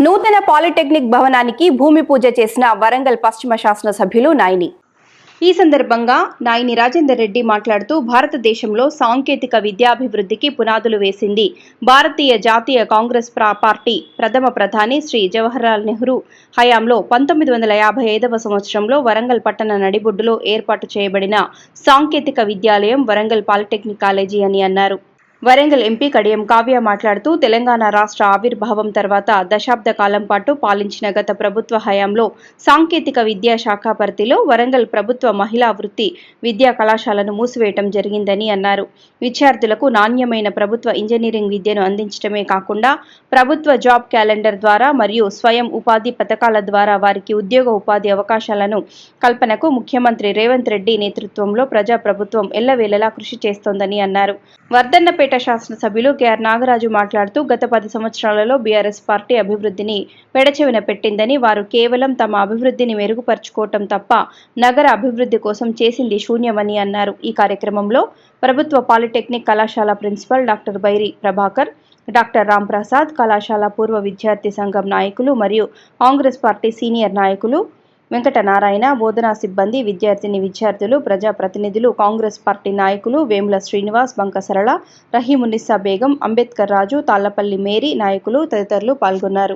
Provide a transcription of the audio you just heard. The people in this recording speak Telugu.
నూతన పాలిటెక్నిక్ భవనానికి భూమి పూజ చేసిన వరంగల్ పశ్చిమ శాసనసభ్యులు నాయిని. ఈ సందర్భంగా నాయిని రాజేందర్ రెడ్డి మాట్లాడుతూ భారతదేశంలో సాంకేతిక విద్యాభివృద్ధికి పునాదులు వేసింది భారతీయ జాతీయ కాంగ్రెస్ ప్రా- పార్టీ ప్రథమ ప్రధాని శ్రీ జవహర్లాల్ నెహ్రూ. హయాంలో పంతొమ్మిది వందల యాభై ఐదవ సంవత్సరంలో వరంగల్ పట్టణ నడిబొడ్డులో ఏర్పాటు చేయబడిన సాంకేతిక విద్యాలయం వరంగల్ పాలిటెక్నిక్ కాలేజీ అని అన్నారు. వరంగల్ ఎంపీ కడియం కావ్య మాట్లాడుతూ తెలంగాణ రాష్ట్ర ఆవిర్భావం తర్వాత దశాబ్ద కాలం పాటు పాలించిన గత ప్రభుత్వ హయాంలో సాంకేతిక విద్యా శాఖ పరిధిలో వరంగల్ ప్రభుత్వ మహిళా వృత్తి విద్యా కళాశాలను మూసివేయటం జరిగిందని అన్నారు. విద్యార్థులకు నాణ్యమైన ప్రభుత్వ ఇంజనీరింగ్ విద్యను అందించడమే కాకుండా ప్రభుత్వ జాబ్ క్యాలెండర్ ద్వారా మరియు స్వయం ఉపాధి పథకాల ద్వారా వారికి ఉద్యోగ ఉపాధి అవకాశాలను కల్పనకు ముఖ్యమంత్రి రేవంత్ రెడ్డి నేతృత్వంలో ప్రజాప్రభుత్వం ఎల్లవేళలా కృషి చేస్తోందని అన్నారు. వర్ధన్నపేట శాసనసభ్యులు కేఆర్ నాగరాజు మాట్లాడుతూ గత పది సంవత్సరాలలో బీఆర్ఎస్ పార్టీ అభివృద్ధిని పెడచెవిన పెట్టిందని వారు కేవలం తమ అభివృద్ధిని మెరుగుపరుచుకోవటం తప్ప నగర అభివృద్ధి కోసం చేసింది శూన్యమని అన్నారు. ఈ కార్యక్రమంలో ప్రభుత్వ పాలిటెక్నిక్ కళాశాల principal doctor Bairi Prabhakar doctor Ramprasad కళాశాల పూర్వ విద్యార్థి సంఘం నాయకులు మరియు కాంగ్రెస్ పార్టీ సీనియర్ నాయకులు వెంకట నారాయణ బోధనా సిబ్బంది విద్యార్థిని విద్యార్థులు ప్రజాప్రతినిధులు కాంగ్రెస్ పార్టీ నాయకులు వేముల శ్రీనివాస్ బంక సరళ రహీమునిస్సా బేగం అంబేద్కర్ రాజు తాళ్ళపల్లి మేరీ నాయకులు తదితరులు పాల్గొన్నారు.